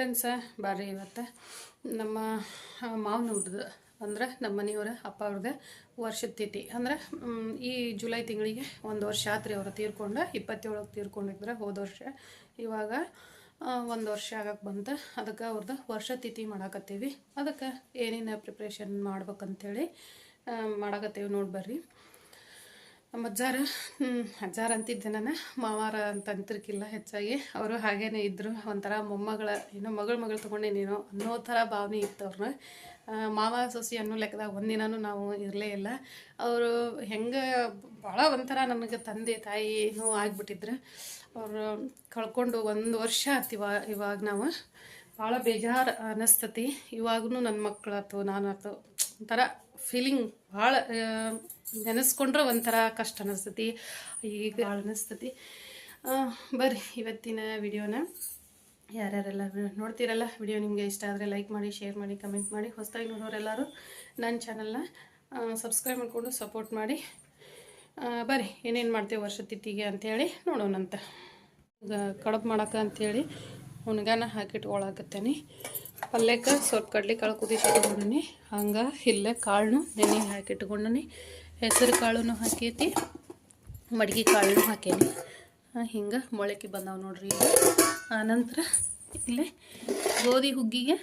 Friends ಬರ್ರಿ ಇವತ್ತು. ನಮ್ಮ ಮಾವನ ಹುಡ್ದು ಅಂದ್ರೆ ನಮ್ಮ ಮನೆಯವರ ಅಪ್ಪ ಅವ್ರದ್ದೇ ವರ್ಷದ ತಿಥಿ. ಅಂದ್ರೆ ಈ ಜುಲೈ ತಿಂಗಳಿಗೆ ಒಂದು ವರ್ಷ ಆತ್ರಿ ಅವರು ತೀರ್ಕೊಂಡು ಇಪ್ಪತ್ತೇಳಕ್ಕೆ ತೀರ್ಕೊಂಡಿದ್ರೆ ಹೋದ ವರ್ಷ. ಇವಾಗ ಒಂದು ವರ್ಷ ಆಗಕ್ಕೆ ಬಂತು. ಅದಕ್ಕೆ ಅವ್ರದ್ದು ವರ್ಷ ತಿಥಿ ಮಾಡಾಕತ್ತೀವಿ. ಅದಕ್ಕೆ ಏನೇನು ಪ್ರಿಪ್ರೇಷನ್ ಮಾಡ್ಬೇಕಂತೇಳಿ ಮಾಡಾಕತ್ತೀವಿ ನೋಡಿ ಬರ್ರಿ. ನಮ್ಮ ಅಜ್ಜಾರ ಅಜ್ಜಾರ ಅಂತಿದ್ದೆ ನಾನು. ಮಾವಾರ ಅಂತ ಅಂತಿರ್ಕಿಲ್ಲ ಹೆಚ್ಚಾಗಿ. ಅವರು ಹಾಗೇನೆ ಇದ್ದರು ಒಂಥರ ಮೊಮ್ಮಗಳ, ಏನೋ ಮಗಳ ಮಗಳು ತೊಗೊಂಡೇನೇನೋ ಅನ್ನೋ ಥರ ಭಾವನೆ ಇತ್ತು ಅವ್ರನ್ನ ಮಾವ ಸೊಸಿ ಅನ್ನೋ ಲೆಕ್ಕದಾಗ ಒಂದಿನೂ ನಾವು ಇರಲೇ ಇಲ್ಲ. ಅವರು ಹೆಂಗೆ ಭಾಳ ಒಂಥರ ನನಗೆ ತಂದೆ ತಾಯಿನೂ ಆಗಿಬಿಟ್ಟಿದ್ರು. ಅವರು ಕಳ್ಕೊಂಡು ಒಂದು ವರ್ಷ ಆಯ್ತು ಇವಾಗ ಇವಾಗ ನಾವು. ಭಾಳ ಬೇಜಾರು ಅನ್ನಿಸ್ತತಿ ಇವಾಗೂ ನನ್ನ ಮಕ್ಕಳಾಯ್ತು ನಾನು ಆಯ್ತು ಒಂಥರ ಫೀಲಿಂಗ್ ಭಾಳ ನೆನೆಸ್ಕೊಂಡ್ರೆ ಒಂಥರ ಕಷ್ಟ ಅನ್ನಿಸ್ತತಿ ಈಗ ಭಾಳ ಅನ್ನಿಸ್ತತಿ ಬರ್ರಿ ಇವತ್ತಿನ ವಿಡಿಯೋನ. ಯಾರ್ಯಾರೆಲ್ಲ ನೋಡ್ತೀರಲ್ಲ, ವಿಡಿಯೋ ನಿಮಗೆ ಇಷ್ಟ ಆದರೆ ಲೈಕ್ ಮಾಡಿ ಶೇರ್ ಮಾಡಿ ಕಮೆಂಟ್ ಮಾಡಿ. ಹೊಸದಾಗಿ ನೋಡೋರೆಲ್ಲರೂ ನನ್ನ ಚಾನಲ್ನ ಸಬ್ಸ್ಕ್ರೈಬ್ ಮಾಡಿಕೊಂಡು ಸಪೋರ್ಟ್ ಮಾಡಿ. ಬರ್ರಿ, ಏನೇನು ಮಾಡ್ತೇವೆ ವರ್ಷ ತಿಥಿಗೆ ಅಂಥೇಳಿ ನೋಡೋಣಂತ. ಈಗ ಮಾಡೋಕೆ ಅಂಥೇಳಿ ಹುಣ್ಗಾನ ಹಾಕಿಟ್ಕೊಳಕತ್ತೇನೆ. ಪಲ್ಯಕ್ಕೆ ಸ್ವಲ್ಪ ಕಡ್ಲೆ, ಕಾಳು ಕುದಿಸಿಟ್ಕೊಂಡಿ ಹಂಗೆ ಇಲ್ಲೇ ಕಾಳನ್ನು ನೆನೆ ಹಾಕಿಟ್ಕೊಂಡಿ ಹೆಸರು ಕಾಳನ್ನು ಹಾಕೈತಿ, ಮಡ್ಗೆ ಕಾಳನ್ನು ಹಾಕೇನಿ. ಹಿಂಗೆ ಮೊಳಕೆ ಬಂದಾವ ನೋಡ್ರಿ ಈಗ. ಆನಂತರ ಇಲ್ಲೇ ಗೋಧಿ ಹುಗ್ಗಿಗೆ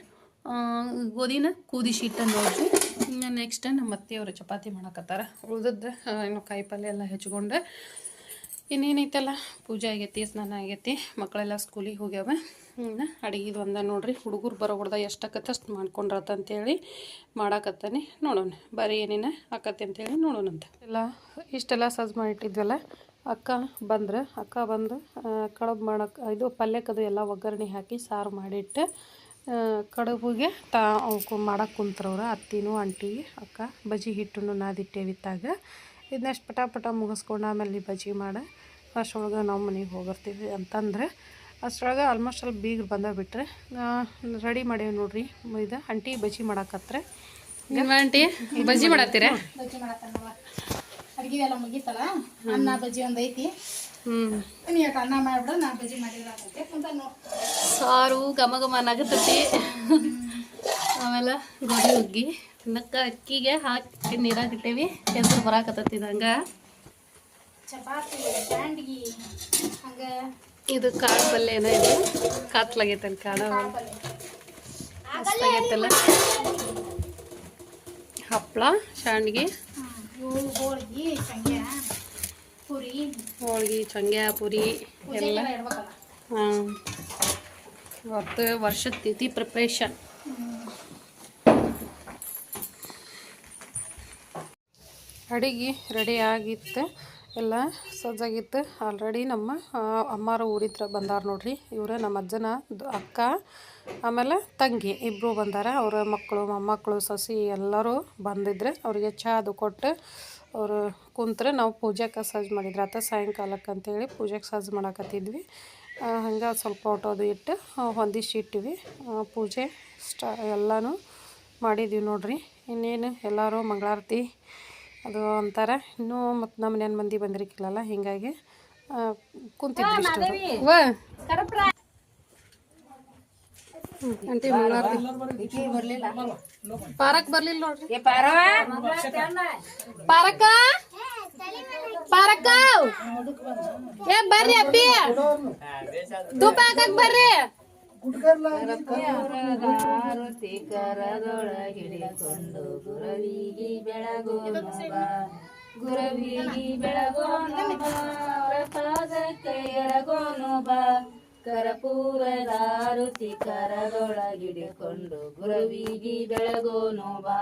ಗೋಧಿನ ಕುದಿಸಿಟ್ಟ ನೋಡ್ರಿ. ನೆಕ್ಸ್ಟ್ ನಮ್ಮ ಅತ್ತೆಯವರು ಚಪಾತಿ ಮಾಡಕತ್ತಾರ. ಉಳ್ದದ್ದು ಏನು ಕಾಯಿ ಪಲ್ಯ ಎಲ್ಲ ಹೆಚ್ಕೊಂಡೆ ಇನ್ನೇನೈತಲ್ಲ? ಪೂಜೆ ಆಗೈತಿ, ಸ್ನಾನ ಆಗೈತಿ, ಮಕ್ಕಳೆಲ್ಲ ಸ್ಕೂಲಿಗೆ ಹೋಗ್ಯಾವ. ಇನ್ನು ಅಡುಗೆದು ಒಂದ ನೋಡ್ರಿ, ಹುಡುಗರು ಬರೋ ಹೊಡ್ದ ಅಷ್ಟು ಮಾಡ್ಕೊಂಡ್ರತ್ತ ಅಂತೇಳಿ ಮಾಡಾಕತ್ತಾನೆ, ನೋಡೋಣ. ಬರೀ ಏನೇನು ಆಕತ್ತೆ ಅಂತೇಳಿ ನೋಡೋಣಂತ ಎಲ್ಲ ಇಷ್ಟೆಲ್ಲ ಸಜ್ಜು ಮಾಡಿಟ್ಟಿದ್ವಲ್ಲ ಅಕ್ಕ ಬಂದ್ರೆ, ಅಕ್ಕ ಬಂದು ಕಡುಬು ಮಾಡೋಕೆ, ಇದು ಪಲ್ಯಕ್ಕದು ಎಲ್ಲ ಒಗ್ಗರಣೆ ಹಾಕಿ ಸಾರು ಮಾಡಿಟ್ಟು ಕಡುಬುಗೆ ತಾ ಮಾಡಕ್ಕೆ ಕುಂತ್ರವ್ರು ಅತ್ತಿನೂ ಅಂಟಿ ಅಕ್ಕ ಬಜಿ ಹಿಟ್ಟನ್ನು ನಾದಿಟ್ಟೇವಿತ್ತಾಗ ಇದನ್ನಷ್ಟು ಪಟ ಪಟ ಮುಗಿಸ್ಕೊಂಡು ಆಮೇಲೆ ಈ ಬಜ್ಜಿ ಮಾಡಿ. ಅಷ್ಟರೊಳಗೆ ನಾವು ಮನೆಗೆ ಹೋಗಿರ್ತೀವಿ ಅಂತಂದ್ರೆ ಅಷ್ಟರೊಳಗೆ ಆಲ್ಮೋಸ್ಟ್ ಅಲ್ಲಿ ಬೀಗ್ರು ಬಂದ ಬಿಟ್ರೆ ರೆಡಿ ಮಾಡೇವೆ ನೋಡ್ರಿ. ಇದು ಅಂಟಿ ಬಜ್ಜಿ ಮಾಡಾಕತ್ರೆ. ನಿಮ್ಮ ಆಂಟಿ ಬಜ್ಜಿ ಮಾಡತ್ತೀರ? ಬಜ್ಜಿ ಮಾಡತ್ತಲ್ಲ ಅಡ್ಗೆ ಎಲ್ಲ ಮುಗೀತಲ್ಲ? ಅನ್ನ ಬಜ್ಜಿ ಒಂದು ಐತಿ. ಹ್ಞೂ ನೀಟ್ ಅನ್ನ ಮಾಡಿಬಿಡು ನಾ ಬಜ್ಜಿ ಮಾಡಿದ್ರೆ ಸಾರು ಘಮ ಘಮ ನಗತತಿ ಆಮೇಲೆ ಗೋಧಿ ಹುಗ್ಗಿ. ತಿನ್ನಕ್ಕ ಅಕ್ಕಿಗೆ ಹಾಕಿ ನೀರಾಗ ಇಟ್ಟೇವಿ ಹೆಸರು ಬರಾಕತ್ತೈತಿ ನಂಗೆ. ಚಪಾತಿ ಬ್ಯಾಂಡ್ಗಿ ಹಂಗ. ಇದು ಕಾಳು ಪಲ್ಯ ಏನೋ ಇದು. ಕಾತ್ಲಾಗೈತಲ್ಲ ಕಾಳ? ಮಸ್ತಾಗೈತಲ್ಲ ಹಪ್ಪಳ ಶಾಂಡ್ಗಿ ಹೋಳ್ಗಿ ಚಂಗ್ಯ ಪುರಿ ಎಲ್ಲ. ಹ್ಮ್. ಹಾಂ ಇವತ್ತು ವರ್ಷದ ತಿಥಿ ಪ್ರಿಪ್ರೇಷನ್ ಅಡಿಗೆ ರೆಡಿ ಆಗಿತ್ತು. ಎಲ್ಲ ಸಜ್ಜಾಗಿತ್ತು. ಆಲ್ರೆಡಿ ನಮ್ಮ ಅಮ್ಮಾರು ಊರಿದ್ರ ಬಂದಾರ ನೋಡ್ರಿ. ಇವರು ನಮ್ಮ ಅಜ್ಜನ ಅಕ್ಕ, ಆಮೇಲೆ ತಂಗಿ ಇಬ್ಬರು ಬಂದಾರ. ಅವರ ಮಕ್ಕಳು, ಮೊಮ್ಮಕ್ಕಳು, ಸಸಿ ಎಲ್ಲರೂ ಬಂದಿದ್ರೆ. ಅವರಿಗೆ ಅದು ಕೊಟ್ಟು ಅವರು ಕುಂತ್ರೆ. ನಾವು ಪೂಜೆಗೆ ಸಜ್ಜು ಮಾಡಿದ್ರೆ. ಆತ ಸಾಯಂಕಾಲಕ್ಕೆ ಅಂತೇಳಿ ಪೂಜೆಗೆ ಸಜ್ಜು ಮಾಡಾಕತ್ತಿದ್ವಿ. ಹಂಗೆ ಸ್ವಲ್ಪ ಫೋಟೋ ಅದು ಇಟ್ಟು ಹೊಂದಿಸಿಟ್ಟಿವಿ ಪೂಜೆ ಸ್ಟಾ, ಎಲ್ಲನೂ ಮಾಡಿದ್ವಿ ನೋಡ್ರಿ. ಇನ್ನೇನು, ಎಲ್ಲರೂ ಮಂಗಳಾರತಿ. ಅದು ಅಂತಾರೆ. ಇನ್ನೂ ಮತ್ತು ನಮ್ಮ ಮನೆಯ ಮಂದಿ ಬಂದಿರಕ್ಕಿಲ್ಲಲ್ಲ ಹೀಗಾಗಿ ಕುಂತಿದ್ವಿ ಅಂಟಿ ಪಾರಕ್ ಬರ್ಲಿಲ್ಲ ನೋಡ್ರಿ. ಪಾರಕ್ಕ? ಪಾರಕ ಏ ಬರ್ರಿ ಅಪ್ಪಿ. ಧೂಪ ಹಾಕಕ್ ಬರ್ರಿ. ಆರತಿ ಕರದೊಳಗಿಡಿಕೊಂಡು ಗುರವಿಗಿ ಬೆಳಗೋ ಬಾ ಗುರವಿಗಿ ಬೆಳಗೋನು ಬಾ ಪ್ರಸಾದಕ್ಕೆ ಆರುತಿ ಕರದೊಳಗಿಡಿಕೊಂಡು ಗುರವಿಗಿ ಬೆಳಗೋನು ಬಾ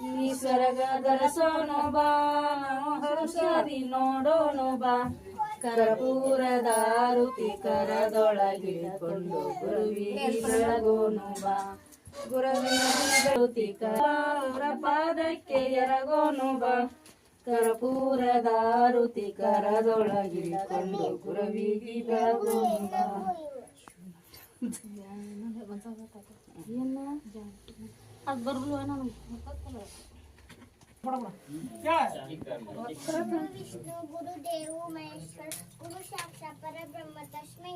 ಈ ಸ್ವರ್ಗದರ ಸೋನು ಬಾ ಹರುಷದಿ ನೋಡೋನು ಬಾ. ಕರ್ಪೂರದ ಆರುತಿ ಕರದೊಳಗಿಳಿಕೊಂಡು ಗುರುವಿಗೆ ಬೆಳಗೋನು ಬಾ. ಗುರವಿಕರ ಪಾದಕ್ಕೆ ಎರಗೋನು ಬಾ. ಕರ್ಪೂರದಾರುತಿ ಕರದೊಳಗಿಕೊಂಡು ಗುರವಿಗಿ ಬೆಳಗೋನು ಬಾ. विष्णु गुरुदेव महेश्वर गुरु साक्षा पर ब्रह्म तस्मै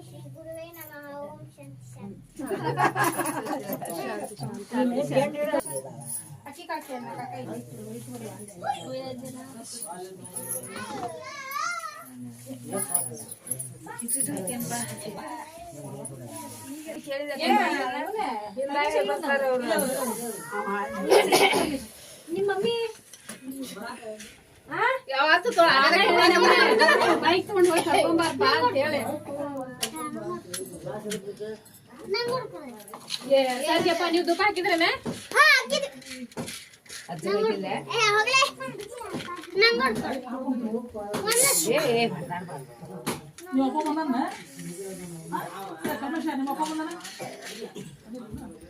ನಿಮ್ಮ ಮಮ್ಮಿ? ಯಾವತ್ತು ಬೈಕ್ ತಗೊಂಡು ಹೋಗಿ ಕರ್ಕೊಂಬಾರ್ಬಾ ಅಂತ ಹೇಳಿ. ಸರಿಯಪ್ಪ ನೀವು ದುಃಖ ಹಾಕಿದ್ರೇನೆ? ಏ ಹೋಗ್ಲೇ. ನಂಗೆ ಎಲ್ಲಿಗಿದ್ದಿ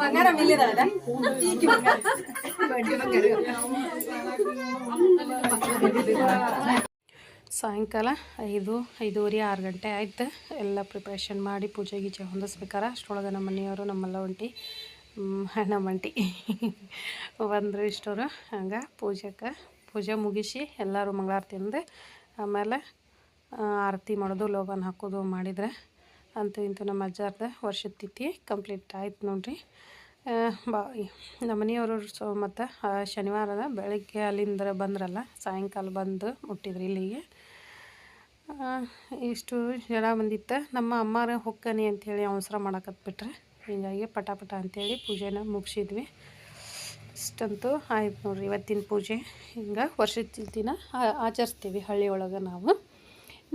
ಬಂಗಾರ ಸಾಯಂಕಾಲ ಐದು, ಐದೂವರೆ, ಆರು ಗಂಟೆ ಆಯ್ತು. ಎಲ್ಲ ಪ್ರಿಪ್ರೇಷನ್ ಮಾಡಿ ಪೂಜೆ ಗೀಜೆ ಹೊಂದಿಸ್ಬೇಕಾರ. ಅಷ್ಟೊಳಗೆ ನಮ್ಮ ಮನೆಯವರು, ನಮ್ಮೆಲ್ಲ ಒಂಟಿ ನಮ್ಮ ಅಂಟಿ ಬಂದರು ಇಷ್ಟವರು ಹಂಗೆ ಪೂಜೆಗೆ ಪೂಜೆ ಮುಗಿಸಿ ಎಲ್ಲರೂ ಮಂಗಳಾರತಿ ಅಂದೆ ಆಮೇಲೆ ಆರತಿ ಮಾಡೋದು ಲೋಬನ್ ಹಾಕೋದು ಮಾಡಿದರೆ ಅಂತೂ ಇಂತೂ ನಮ್ಮ ಅಜ್ಜಾರ್ದ ವರ್ಷದ ತಿಥಿ ಕಂಪ್ಲೀಟ್ ಆಯ್ತು ನೋಡ್ರಿ. ಬಾ ನಮ್ಮ ಮನೆಯವರು ಸೊ, ಮತ್ತು ಶನಿವಾರದ ಬೆಳಗ್ಗೆ ಅಲ್ಲಿಂದ ಬಂದ್ರಲ್ಲ, ಸಾಯಂಕಾಲ ಬಂದು ಮುಟ್ಟಿದ್ರು ಇಲ್ಲಿಗೆ. ಇಷ್ಟು ಜನ ಬಂದಿತ್ತು. ನಮ್ಮ ಅಮ್ಮಾರ ಹೊಕ್ಕನಿ ಅಂಥೇಳಿ ಅವಸರ ಮಾಡಕತ್ಬಿಟ್ರೆ. ಹೀಗಾಗಿ ಪಟ ಪಟ ಅಂಥೇಳಿ ಪೂಜೆನ ಮುಗಿಸಿದ್ವಿ. ಇಷ್ಟಂತೂ ಆಯ್ತು ನೋಡ್ರಿ ಇವತ್ತಿನ ಪೂಜೆ. ಹಿಂಗೆ ವರ್ಷದ ದಿನ ಆಚರಿಸ್ತೀವಿ ಹಳ್ಳಿ ಒಳಗೆ ನಾವು.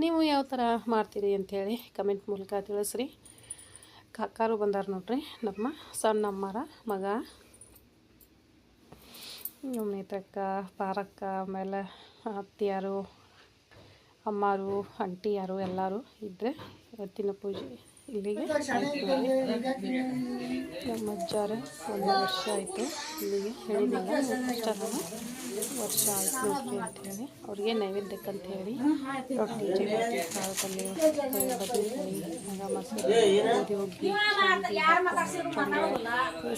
ನೀವು ಯಾವ ಥರ ಮಾಡ್ತೀರಿ ಅಂಥೇಳಿ ಕಮೆಂಟ್ ಮೂಲಕ ತಿಳಿಸ್ರಿ. ಕಾಕಾರು ಬಂದಾರ ನೋಡ್ರಿ, ನಮ್ಮ ಸಣ್ಣ ಅಮ್ಮರ ಮಗ. ನೇತ್ರಕ್ಕ, ಪಾರಕ್ಕ, ಆಮೇಲೆ ಅತ್ತಿಯಾರು, ಅಮ್ಮಾರು ಅಂಟಿಯಾರು ಎಲ್ಲರೂ ಇದ್ದರೆ ಇವತ್ತಿನ ಪೂಜೆ. ಇಲ್ಲಿಗೆ ನಮ್ಮ ಅಜ್ಜಾರ ಒಂದು ವರ್ಷ ಆಯಿತು. ಇಲ್ಲಿಗೆ ಹೇಳಿದಾಗ ವರ್ಷ ಆಯ್ತು ಅಂತೇಳಿ ಅವ್ರಿಗೆ ನೈವೇದ್ಯಕ್ಕಂತ ಹೇಳಿ. ರೊಟ್ಟಿ ಚಪಾತಿ ಕಾಳು ಪಲ್ಯ ಬದನೆಕಾಯಿ ಮಸಾಲೆ ಗೋಧಿ ಹುಗ್ಗಿ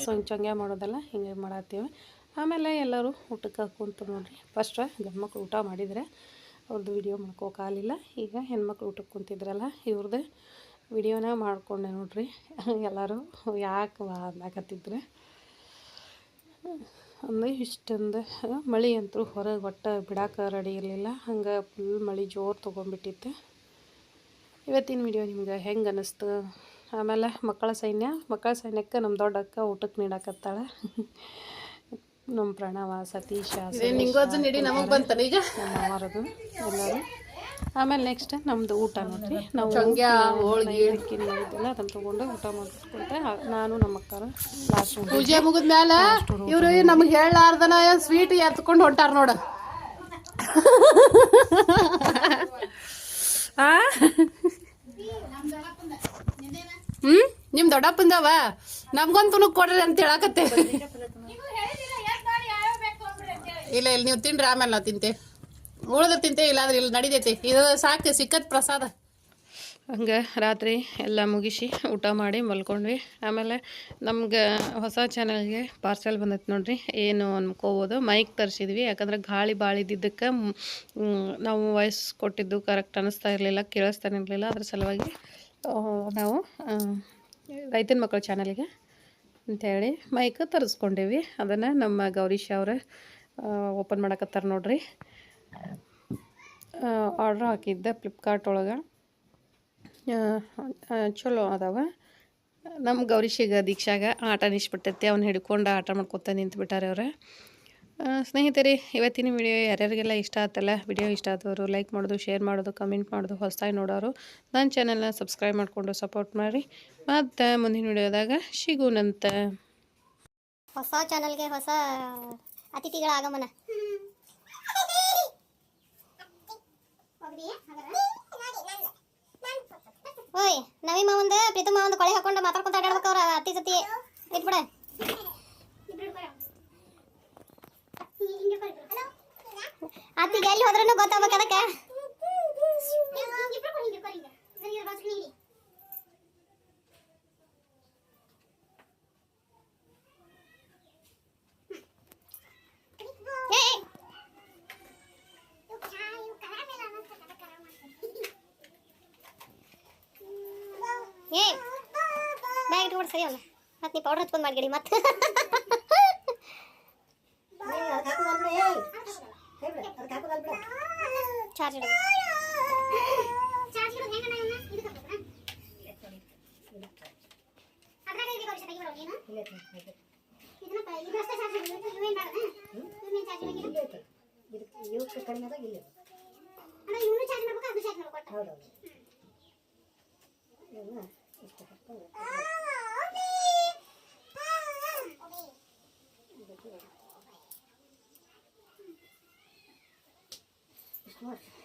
ಸೊಂಗ್ ಚೊಂಗ್ಯ ಮಾಡೋದಲ್ಲ ಹಿಂಗೆ ಮಾಡತ್ತೀವಿ. ಆಮೇಲೆ ಎಲ್ಲರೂ ಊಟಕ್ಕೆ ಕುಂತು ನೋಡ್ರಿ. ಫಸ್ಟ್ ಗಂಡ್ಮಕ್ಳು ಊಟ ಮಾಡಿದರೆ ಅವ್ರದ್ದು ವಿಡಿಯೋ ಮಾಡ್ಕೋಕಾಗಲಿಲ್ಲ ಈಗ ಹೆಣ್ಮಕ್ಳು ಊಟಕ್ಕೆ ಕುಂತಿದ್ರಲ್ಲ ಇವ್ರದ್ದು ವಿಡಿಯೋನ ಮಾಡಿಕೊಂಡೆ ನೋಡ್ರಿ. ಎಲ್ಲರೂ ಯಾಕೆ ಅನ್ನಕತ್ತಿದ್ರೆ ಅಂದರೆ ಇಷ್ಟೊಂದು, ಮಳೆ ಅಂತೂ ಹೊರಗೆ ಒಟ್ಟು ಬಿಡಾಕ ರೆಡಿ ಇರಲಿಲ್ಲ. ಹಂಗೆ ಫುಲ್ ಮಳೆ ಜೋರು ತೊಗೊಂಡ್ಬಿಟ್ಟಿತ್ತು. ಇವತ್ತಿನ ವಿಡಿಯೋ ನಿಮ್ಗೆ ಹೆಂಗೆ ಅನ್ನಿಸ್ತು ಆಮೇಲೆ ಮಕ್ಕಳ ಸೈನ್ಯ, ಮಕ್ಕಳ ಸೈನ್ಯಕ್ಕೆ ನಮ್ಮ ದೊಡ್ಡ ಅಕ್ಕ ಊಟಕ್ಕೆ ನೀಡಕತ್ತಾಳ. ನಮ್ಮ ಪ್ರಣವ ಸತೀಶ ನಮಗ್ ಬಂತ ಈಗ ನಮ್ಮ ಎಲ್ಲರೂ. ಆಮೇಲೆ ನೆಕ್ಸ್ಟ್ ನಮ್ದು ಊಟ ನೋಡ್ರಿ. ನಾವು ಅದನ್ನ ಮಾಡಿದ್ದೆಲ್ಲ ಅದನ್ನು ತೊಗೊಂಡು ಊಟ ಮಾಡ್ಕೊಂಡ್ರೆ ನಾನು ನಮ್ಮ ಅಕ್ಕ ಲಾಸ್ಟ್ ಪೂಜೆ ಮುಗಿದ್ಮೇಲೆ ಇವರು ನಮ್ಗೆ ಹೇಳಾರ್ದನ ಸ್ವೀಟ್ ಎತ್ಕೊಂಡು ಹೊಂಟಾರ ನೋಡ. ಹ್ಮ್? ನಿಮ್ ದೊಡ್ಡಪ್ಪಂದವ? ನಮ್ಗೊಂದು ಕೊಡ್ರಿ ಅಂತ ಹೇಳಕತ್ತೆ. ಇಲ್ಲ ಇಲ್ಲ ನೀವು ತಿನ್ರಿ ಆಮೇಲೆ ನಾವು ತಿಂತೆ. ಉಳಿದ್ರೆ ತಿಂತೆ ಇಲ್ಲಾಂದ್ರೆ ಇಲ್ಲಿ ನಡಿತೈತಿ. ಇದು ಸಾಕು ಸಿಕ್ಕತ್ ಪ್ರಸಾದ. ಹಂಗೆ ರಾತ್ರಿ ಎಲ್ಲ ಮುಗಿಸಿ ಊಟ ಮಾಡಿ ಮಲ್ಕೊಂಡ್ವಿ. ಆಮೇಲೆ ನಮ್ಗೆ ಹೊಸ ಚಾನಲ್ಗೆ ಪಾರ್ಸೆಲ್ ಬಂದೈತೆ ನೋಡ್ರಿ. ಏನು ಅನ್ಕೋಬೋದು. ಮೈಕ್ ತರಿಸಿದ್ವಿ. ಯಾಕಂದ್ರೆ ಗಾಳಿ ಭಾಳ ಇದ್ದಿದ್ದಕ್ಕೆ ಮ್, ಮ್, ನಾವು ವಾಯ್ಸ್ ಕೊಟ್ಟಿದ್ದು ಕರೆಕ್ಟ್ ಅನ್ನಿಸ್ತಾ ಇರಲಿಲ್ಲ ಕೇಳಿಸ್ತಾನೆ ಇರಲಿಲ್ಲ. ಅದ್ರ ಸಲುವಾಗಿ ನಾವು ರೈತನ ಮಕ್ಕಳ ಚಾನಲ್ಗೆ ಅಂಥೇಳಿ ಮೈಕ್ ತರಿಸ್ಕೊಂಡೇವಿ. ಅದನ್ನು ನಮ್ಮ ಗೌರೀಶ್ ಅವರು ಓಪನ್ ಮಾಡಕತ್ತಾರ ನೋಡ್ರಿ. ಆರ್ಡ್ರ್ ಹಾಕಿದ್ದೆ ಫ್ಲಿಪ್ಕಾರ್ಟ್ ಒಳಗೆ. ಚಲೋ ಅದಾವ. ನಮ್ಮ ಗೌರೀಶಿಗ ದೀಕ್ಷಾಗ ಆಟ ನಿಷ್ಬಿಟ್ಟೈತಿ, ಅವ್ನು ಹಿಡ್ಕೊಂಡು ಆಟ ಮಾಡ್ಕೊತ ನಿಂತ್ಬಿಟ್ಟಾರೆ ಅವ್ರು. ಸ್ನೇಹಿತರೆ, ಇವತ್ತಿನ ವಿಡಿಯೋ ಯಾರ್ಯಾರಿಗೆಲ್ಲ ಇಷ್ಟ ಆತಲ್ಲ ವಿಡಿಯೋ ಇಷ್ಟ ಆದವರು ಲೈಕ್ ಮಾಡೋದು ಶೇರ್ ಮಾಡೋದು ಕಮೆಂಟ್ ಮಾಡೋದು, ಹೊಸದಾಗಿ ನೋಡೋರು ನನ್ನ ಚಾನೆಲ್ನ ಸಬ್ಸ್ಕ್ರೈಬ್ ಮಾಡಿಕೊಂಡು ಸಪೋರ್ಟ್ ಮಾಡಿ. ಮತ್ತು ಮುಂದಿನ ವಿಡಿಯೋದಾಗ ಸಿಗುನಂತ. ಹೊಸ ಚಾನಲ್ಗೆ ಹೊಸ ಅತಿಥಿಗಳ ಆಗಮನ. ಓಯ್ ನವಿ ಒಂದು, ಪ್ರೀತಮ್ಮ ಒಂದು ಕೊಳೆ ಹಾಕೊಂಡು ಮಾತಾಡ್ಕೊಂತ ಅಡ್ಯಾಡ್ಬೇಕು ಅವ್ರ ಅತ್ತಿ ಸತಿ. ಇಟ್ಬಿಡ ಅತ್ತಿಗೆ ಎಲ್ಲಿ ಹೋದ್ರೂ ಗೊತ್ತಾಗ್ಬೇಕು ಅದಕ್ಕೆ. ಏ ಬ್ಯಾಗ್ ಇಟ್ಕೊಂಡು ಸರಿ ಅವನು. ಮತ್ತೆ ನೀ ಪೌಡರ್ ಹಚ್ಕೊಂಡು ಮಾಡ್ಗಿಡಿ ಮತ್ತೆ. ಚಾರ್ಜ್ ಇಡು. ಕಡಿಮೆ Of course.